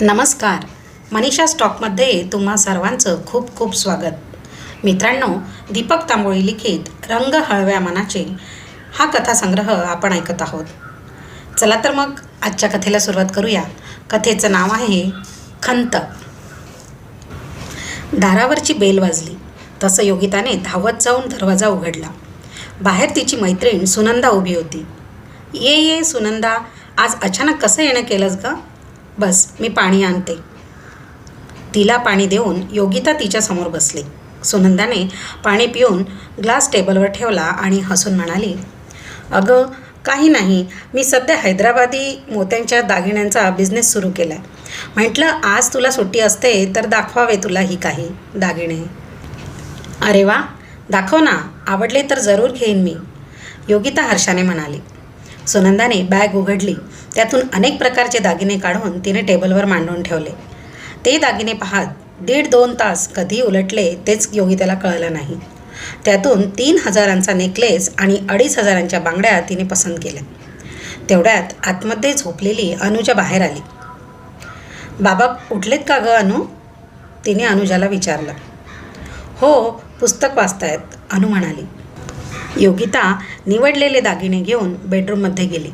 नमस्कार. मनीषा स्टॉकमध्ये तुम्हा सर्वांचं खूप खूप स्वागत. मित्रांनो दीपक तांबोळी लिखित रंग हळव्या मनाचे हा कथासंग्रह आपण ऐकत आहोत. चला तर मग आजच्या कथेला सुरुवात करूया. कथेचं नाव आहे खंत. दारावरची बेल वाजली. तसं योगिताने धावत जाऊन दरवाजा उघडला. बाहेर तिची मैत्रीण सुनंदा उभी होती. ये ये सुनंदा आज अचानक कसं येणं केलंस गं? बस मी पाणी आणते. तिला पाणी देऊन योगिता तिच्यासमोर बसली. सुनंदाने पाणी पिऊन ग्लास टेबलवर ठेवला आणि हसून म्हणाली अगं काही नाही. मी सध्या हैदराबादी मोत्यांच्या दागिन्यांचा बिझनेस सुरू केला आहे म्हटलं आज तुला सुट्टी असते तर दाखवावे तुला ही काही दागिने. अरे वा दाखव ना. आवडले तर जरूर घेईन मी. योगिता हर्षाने म्हणाली. सुनंदाने बॅग उघडली. त्यातून अनेक प्रकारचे दागिने काढून तिने टेबलवर मांडून ठेवले. ते दागिने पाहत दीड दोन तास कधी उलटले तेच योगिताला कळलं नाही. त्यातून तीन हजारांचा नेकलेस आणि अडीच हजारांच्या बांगड्या तिने पसंत केल्या. तेवढ्यात आतमध्ये झोपलेली अनुजा बाहेर आली. बाबा उठलेत का गं अनु? तिने अनुजाला विचारलं. हो पुस्तक वाचतायत अनु म्हणाली. योगिता निवडलेले दागिने घेऊन बेडरूममध्ये गेली.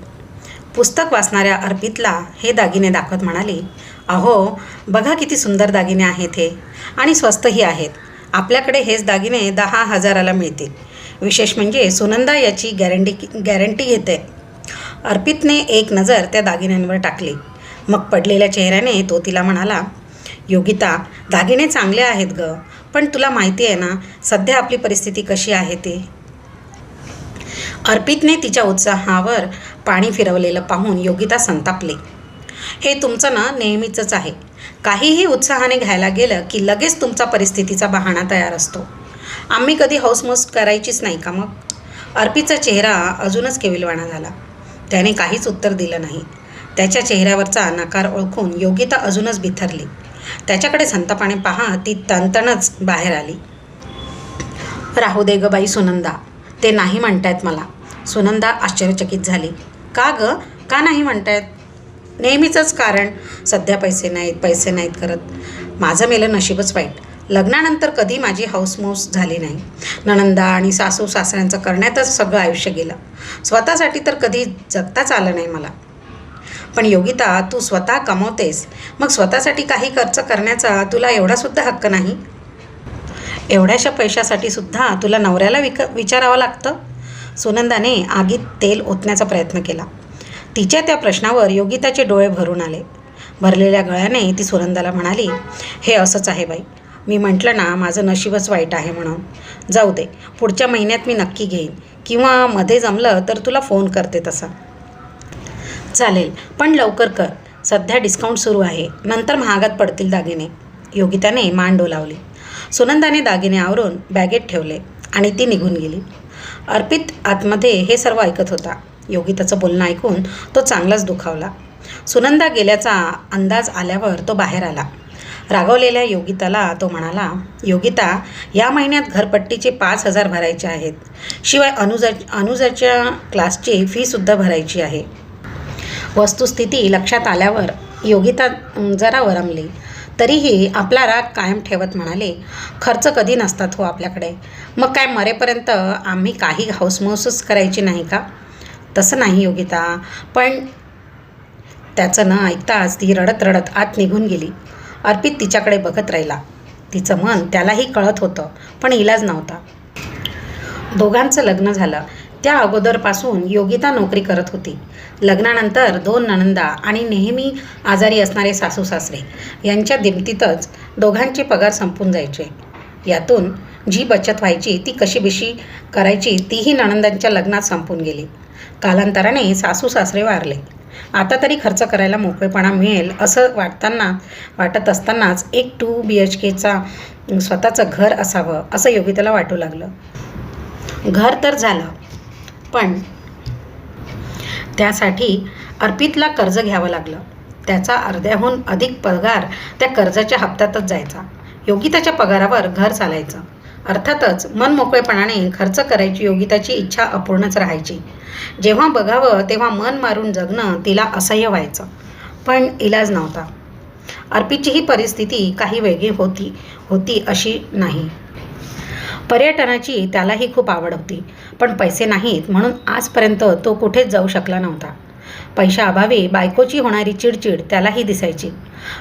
पुस्तक वाचणाऱ्या अर्पितला हे दागिने दाखवत म्हणाली अहो बघा किती सुंदर दागिने आहेत हे. आणि स्वस्तही आहेत. आपल्याकडे हेच दागिने दहा हजाराला मिळतील. विशेष म्हणजे सुनंदा याची गॅरंटी गॅरंटी घेते. अर्पितने एक नजर त्या दागिन्यांवर टाकली. मग पडलेल्या चेहऱ्याने तो तिला म्हणाला योगिता दागिने चांगले आहेत ग पण तुला माहिती आहे ना सध्या आपली परिस्थिती कशी आहे ते? अर्पितने तिच्या उत्साहावर पाणी फिरवलेलं पाहून योगिता संतापली. हे तुमचं ना नेहमीचंच आहे. काहीही उत्साहाने घ्यायला गेलं की लगेच तुमचा परिस्थितीचा बहाणा तयार असतो. आम्ही कधी हौसमौस करायचीच नाही का मग अर्पीचा चेहरा अजूनच केविलवाणा झाला. त्याने काहीच उत्तर दिलं नाही. त्याच्या चेहऱ्यावरचा नकार ओळखून योगिता अजूनच बिथरली. त्याच्याकडे संतापाने पहा ती तणतणच बाहेर आली. राहू दे ग बाई सुनंदा. ते नाही म्हणतायत मला. सुनंदा आश्चर्यचकित झाली. का ग? का नाही म्हणतायत? नेहमीचंच कारण सध्या पैसे नाहीत पैसे नाहीत करत. माझं मेलं नशीबच वाईट. लग्नानंतर कधी माझी हौसमौस झाली नाही. नणंदा आणि सासू सासऱ्यांचं करण्यातच सगळं आयुष्य गेलं. स्वतःसाठी तर कधी जगताच आलं नाही मला. पण योगिता तू स्वतः कमवतेस. मग स्वतःसाठी काही खर्च करण्याचा तुला एवढासुद्धा हक्क नाही? एवढ्याशा पैशासाठी सुद्धा तुला नवऱ्याला विक विचारावं लागतं? सुनंदाने आगीत तेल ओतण्याचा प्रयत्न केला. तिच्या त्या प्रश्नावर योगिताचे डोळे भरून आले. भरलेल्या गळ्याने ती सुनंदाला म्हणाली हे असंच आहे बाई. मी म्हटलं ना माझं नशीबच वाईट आहे म्हणून. जाऊ दे पुढच्या महिन्यात मी नक्की घेईन. किंवा मध्ये जमलं तर तुला फोन करते तसा. चालेल पण लवकर कर. सध्या डिस्काउंट सुरू आहे. नंतर महागात पडतील दागिने. योगिताने मान डोलावली. सुनंदाने दागिने आवरून बॅगेत ठेवले आणि ती निघून गेली. अर्पित आतमध्ये हे सर्व ऐकत होता. योगिताचं बोलणं ऐकून तो चांगलाच दुखावला. सुनंदा गेल्याचा अंदाज आल्यावर तो बाहेर आला. रागवलेल्या योगिताला तो म्हणाला योगिता या महिन्यात घरपट्टीचे पाच हजार भरायचे आहेत. शिवाय अनुजा अनुजाच्या क्लासची फीसुद्धा भरायची आहे. वस्तुस्थिती लक्षात आल्यावर योगिता जरा वरमली. तरीही आपला राग कायम ठेवत म्हणाले खर्च कधी नसतात हो आपल्याकडे. मग काय मरेपर्यंत आम्ही काही हाऊसमौसच करायची नाही का? तसं नाही योगिता. पण त्याचं न ऐकताच ती रडत रडत आत निघून गेली. अर्पित तिच्याकडे बघत राहिला. तिचं मन त्यालाही कळत होतं पण इलाज नव्हता. दोघांचं लग्न झालं. त्या अगोदरपासून योगिता नोकरी करत होती. लग्नानंतर दोन नणंदा आणि नेहमी आजारी असणारे सासू सासरे यांच्या दिमतीतच दोघांचे पगार संपून जायचे. यातून जी बचत व्हायची ती कशी बिशी करायची तीही नणंदांच्या लग्नात संपून गेली. कालांतराने सासू सासरे वारले. आता तरी खर्च करायला मोकळेपणा मिळेल असं वाटताना वाटत असतानाच एक टू बी एच केचा स्वतःचं घर असावं असं योगिताला वाटू लागलं. घर तर झालं पण त्यासाठी अर्पितला कर्ज घ्यावं लागलं. त्याचा अर्ध्याहून अधिक पगार त्या कर्जाच्या हप्त्यातच जायचा. योगिताच्या पगारावर घर चालायचं. अर्थातच मनमोकळेपणाने खर्च करायची योगिताची इच्छा अपूर्णच राहायची. जेव्हा बघावं तेव्हा मन मारून जगणं तिला असह्य व्हायचं. पण इलाज नव्हता. अर्पितची ही परिस्थिती काही वेगळी होती होती अशी नाही. पर्यटनाची त्यालाही खूप आवड होती. पण पैसे नाहीत म्हणून आजपर्यंत तो कुठेच जाऊ शकला नव्हता. पैशाअभावी बायकोची होणारी चिडचिड त्यालाही दिसायची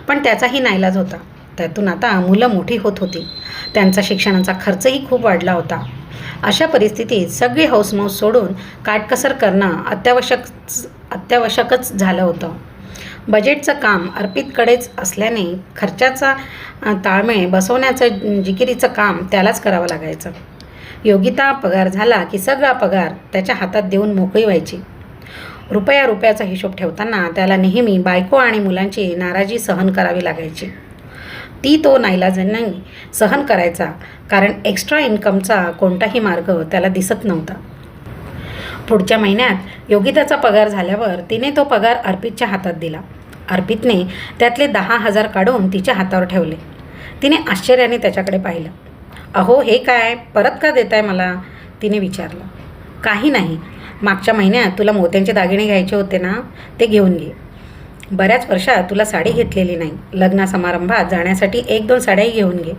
पण त्याचाही नाईलाज होता. त्यातून आता मुलं मोठी होत होती. त्यांचा शिक्षणाचा खर्चही खूप वाढला होता. अशा परिस्थितीत सगळी हौसमौस सोडून काटकसर करणं अत्यावश्यक अत्यावश्यकच झालं होतं. बजेटचं काम अर्पितकडेच असल्याने खर्चाचा ताळमेळ बसवण्याचं जिकिरीचं काम त्यालाच करावं लागायचं. योगिता पगार झाला की सगळा पगार त्याच्या हातात देऊन मोकळी व्हायची. रुपया रुपयाचा हिशोब ठेवताना त्याला नेहमी बायको आणि मुलांची नाराजी सहन करावी लागायची. ती तो नाईलाजांनी सहन करायचा कारण एक्स्ट्रा इन्कमचा कोणताही मार्ग त्याला दिसत नव्हता. पुढच्या महिन्यात योगिताचा पगार झाल्यावर तिने तो पगार अर्पितच्या हातात दिला. अर्पितने त्यातले दहा हजार काढून तिच्या हातावर ठेवले. तिने आश्चर्याने त्याच्याकडे पाहिलं. अहो हे काय? परत का देताय मला? तिने विचारलं. काही नाही. मागच्या महिन्यात तुला मोत्यांचे दागिने घ्यायचे होते ना ते घेऊन घे बऱ्याच वर्षात तुला साडी घेतलेली नाही. लग्न समारंभात जाण्यासाठी एक दोन साड्याही घेऊन घे.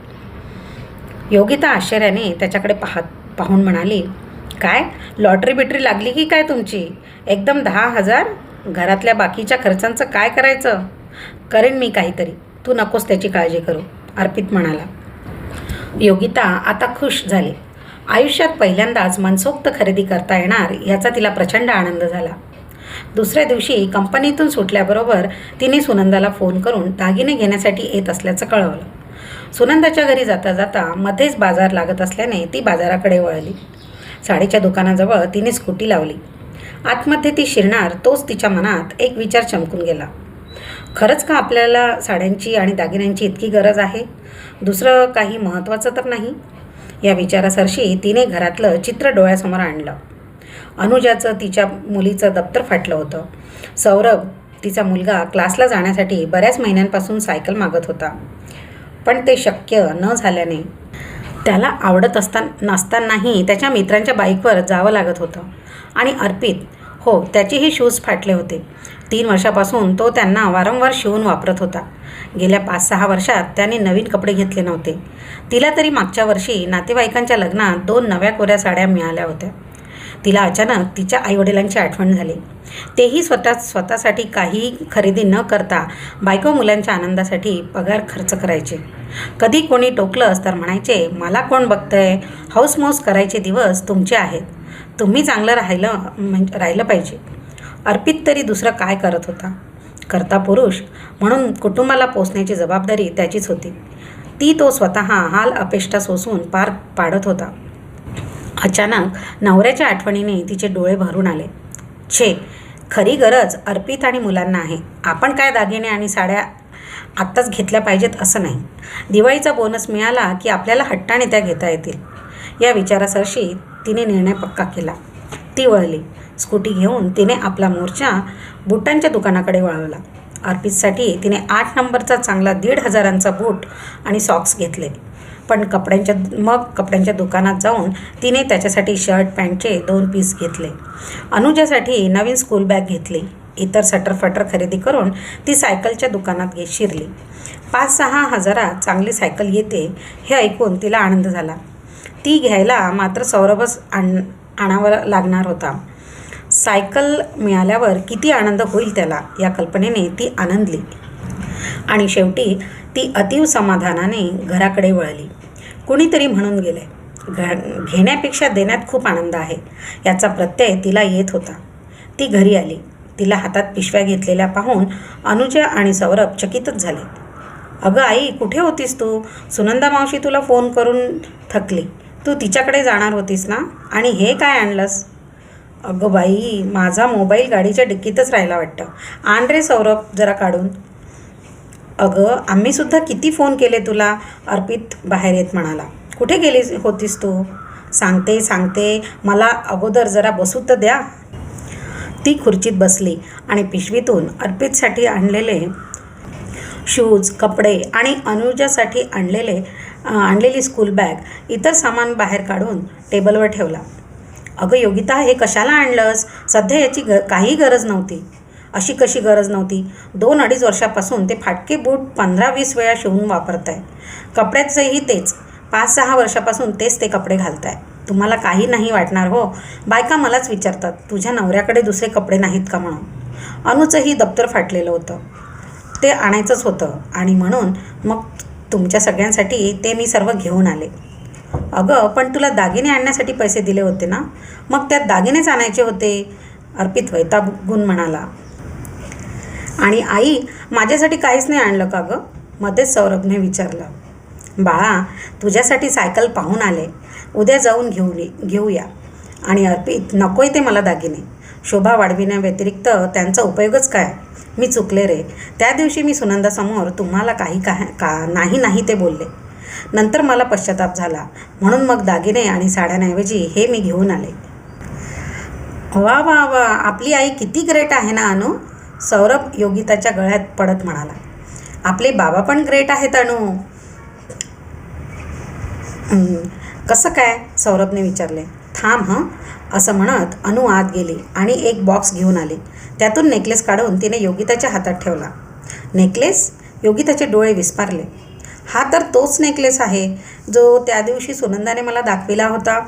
योगिता आश्चर्याने त्याच्याकडे पाहत पाहून म्हणाली काय? लॉटरी बिटरी लागली की काय तुमची? एकदम दहा हजार? घरातल्या बाकीच्या खर्चांचं काय करायचं? करेन मी काहीतरी. तू नकोस त्याची काळजी करू अर्पित म्हणाला. योगिता आता खुश झाली. आयुष्यात पहिल्यांदाच मनसोक्त खरेदी करता येणार याचा तिला प्रचंड आनंद झाला. दुसऱ्या दिवशी कंपनीतून सुटल्याबरोबर तिने सुनंदाला फोन करून दागिने घेण्यासाठी येत असल्याचं कळवलं. सुनंदाच्या घरी जाता जाता मध्येच बाजार लागत असल्याने ती बाजाराकडे वळली. साडीच्या दुकानाजवळ तिने स्कूटी लावली. आतमध्ये ती शिरणार तोच तिच्या मनात एक विचार चमकून गेला. खरंच का आपल्याला साड्यांची आणि दागिन्यांची इतकी गरज आहे? दुसरं काही महत्त्वाचं तर नाही? या विचारासरशी तिने घरातलं चित्र डोळ्यासमोर आणलं. अनुजाचं तिच्या मुलीचं दप्तर फाटलं होतं. सौरभ तिचा मुलगा क्लासला जाण्यासाठी बऱ्याच महिन्यांपासून सायकल मागत होता. पण ते शक्य न झाल्याने त्याला आवडत असता नसतानाही त्याच्या मित्रांच्या बाईकवर जावं लागत होतं. आणि अर्पित हो त्याचेही शूज फाटले होते. तीन वर्षापासून तो त्यांना वारंवार शिवून वापरत होता. गेल्या पाच सहा वर्षात त्याने नवीन कपडे घेतले नव्हते. तिला तरी मागच्या वर्षी नातेवाईकांच्या लग्नात दोन नव्या कोऱ्या साड्या मिळाल्या होत्या. तिला अचानक तिच्या आईवडिलांची आठवण झाली. तेही स्वतः स्वतःसाठी काही खरेदी न करता बायको मुलांच्या आनंदासाठी पगार खर्च करायचे. कधी कोणी टोकलंच तर म्हणायचे मला कोण बघतंय? हौसमौस करायचे दिवस तुमचे आहेत. तुम्ही चांगलं राहिलं म्हणजे राहिलं पाहिजे. अर्पित तरी दुसरं काय करत होता? करता पुरुष. म्हणून कुटुंबाला पोचण्याची जबाबदारी त्याचीच होती. ती तो स्वतः हाल अपेष्टा सोसून पार पाडत होता. अचानक नवऱ्याच्या आठवणीने तिचे डोळे भरून आले. छे खरी गरज अर्पित आणि मुलांना आहे. आपण काय दागिने आणि साड्या आत्ताच घेतल्या पाहिजेत असं नाही. दिवाळीचा बोनस मिळाला की आपल्याला हट्टाने त्या घेता येतील. या विचारासरशी तिने निर्णय पक्का केला. ती वळली. स्कूटी घेऊन तिने आपला मोर्चा बुटांच्या दुकानाकडे वळवला. अर्पितसाठी तिने आठ नंबरचा चांगला दीड हजारांचा बूट आणि सॉक्स घेतले. पण कपड्यांच्या मग कपड्यांच्या दुकानात जाऊन तिने त्याच्यासाठी शर्ट पॅन्टचे दोन पीस घेतले. अनुजासाठी नवीन स्कूल बॅग घेतली. इतर सटरफटर खरेदी करून ती सायकलच्या दुकानात घे शिरली. पाच सहा हजारात चांगली सायकल येते हे ऐकून तिला आनंद झाला. ती घ्यायला मात्र सौरभच आण आणावं लागणार होता. सायकल मिळाल्यावर किती आनंद होईल त्याला या कल्पनेने ती आनंदली. आणि शेवटी ती अतीव समाधानाने घराकडे वळली. कुणीतरी म्हणून गेले घ घेण्यापेक्षा देण्यात खूप आनंद आहे याचा प्रत्यय तिला येत होता ती घरी आली. तिला हातात पिशव्या घेतलेल्या पाहून अनुजा आणि सौरभ चकितच झाले. अगं आई कुठे होतीस तू? सुनंदा मावशी तुला फोन करून थकली. तू तिच्याकडे जाणार होतीस ना? आणि हे काय आणलंस? अगं बाई माझा मोबाईल गाडीच्या डिक्कीतच राहिला वाटतं. आण रे सौरभ जरा काढून. अगं आम्हीसुद्धा किती फोन केले तुला? अर्पित बाहेर येत म्हणाला. कुठे गेली होतीस तू? सांगते सांगते मला अगोदर जरा बसू तर द्या. ती खुर्चीत बसली आणि पिशवीतून अर्पितसाठी आणलेले शूज कपडे आणि अनुजासाठी आणलेले आणलेली स्कूल बॅग इतर सामान बाहेर काढून टेबलवर ठेवला. अगं योगिता हे कशाला आणलंस? सध्या याची ग काही गरज नव्हती. अशी कशी गरज नव्हती? दोन अडीच वर्षापासून ते फाटके बूट पंधरा वीस वेळा शिवून वापरत आहे कपड्याचंही तेच. पाच सहा वर्षापासून तेच ते कपडे घालत आहे तुम्हाला काही नाही वाटणार हो. बायका मलाच विचारतात तुझ्या नवऱ्याकडे दुसरे कपडे नाहीत का? म्हणून. अनुचंही दप्तर फाटलेलं होतं. ते आणायचंच होतं. आणि म्हणून मग तुमच्या सगळ्यांसाठी ते मी सर्व घेऊन आले. अगं पण तुला दागिने आणण्यासाठी पैसे दिले होते ना? मग त्यात दागिनेच आणायचे होते? अर्पित वैतागून म्हणाला. आणि आई माझ्यासाठी काहीच नाही आणलं का गं? मध्येच सौरभने विचारलं. बाळा तुझ्यासाठी सायकल पाहून आले. उद्या जाऊन घेऊन ये- घेऊया. आणि अर्पित नकोय ते मला दागिने. शोभा वाढविण्याव्यतिरिक्त त्यांचा उपयोगच काय? मी चुकले रे. त्या दिवशी मी सुनंदासमोर तुम्हाला काही का का नाही नाही ते बोलले. नंतर मला पश्चाताप झाला. म्हणून मग दागिने आणि साड्यांऐवजी हे मी घेऊन आले. वा वा वा. आपली आई किती ग्रेट आहे ना अनु? सौरभ योगिताच्या गळ्यात पडत म्हणाला. आपले बाबा पण ग्रेट आहेत अनु. कसं काय? सौरभने विचारले. थांब हं असं म्हणत अनु आत गेली आणि एक बॉक्स घेऊन आली. त्यातून नेकलेस काढून तिने योगिताच्या हातात ठेवला. नेकलेस योगिताचे डोळे विस्पारले हा तर तोच नेकलेस आहे जो त्या दिवशी सुनंदाने मला दाखविला होता.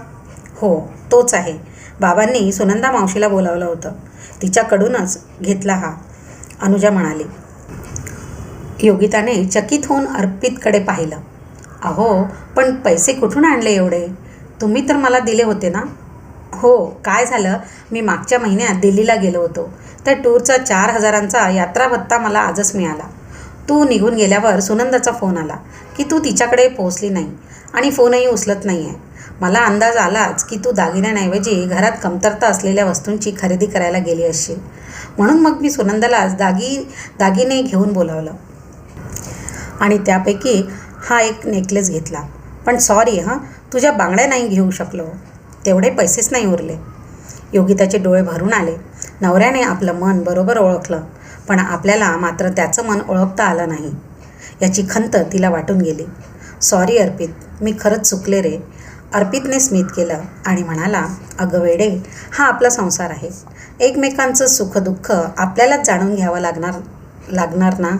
हो तोच आहे. बाबांनी सुनंदा मावशीला बोलावलं होतं. तिच्याकडूनच घेतला हा अनुजा म्हणाली. योगिताने चकित होऊन अर्पितकडे पाहिलं. अहो पण पैसे कुठून आणले एवढे? तुम्ही तर मला दिले होते ना? हो काय झालं? मी मागच्या महिन्यात दिल्लीला गेलो होतो. त्या टूरचा चार हजारांचा यात्रा भत्ता मला आजच मिळाला. तू निघून गेल्यावर सुनंदाचा फोन आला की तू तिच्याकडे पोहोचली नाही आणि फोनही उचलत नाही आहे मला अंदाज आलाच की तू दागिन्यांऐवजी घरात कमतरता असलेल्या वस्तूंची खरेदी करायला गेली असशील. म्हणून मग मी सुनंदालाच दागी दागिने घेऊन बोलावलं. आणि त्यापैकी हा एक नेकलेस घेतला. पण सॉरी हां. तुझ्या बांगड्या नाही घेऊ शकलो. तेवढे पैसेच नाही उरले. योगिताचे डोळे भरून आले. नवऱ्याने आपलं मन बरोबर ओळखलं पण आपल्याला मात्र त्याचं मन ओळखता आलं नाही. याची खंत तिला वाटून गेली. सॉरी अर्पित मी खरंच चुकले रे. अर्पितने स्मित केलं आणि म्हणाला अगं वेडे हा आपला संसार आहे. एकमेकांचं सुखदुःख आपल्यालाच जाणून घ्यावं लागणार लागणार ना?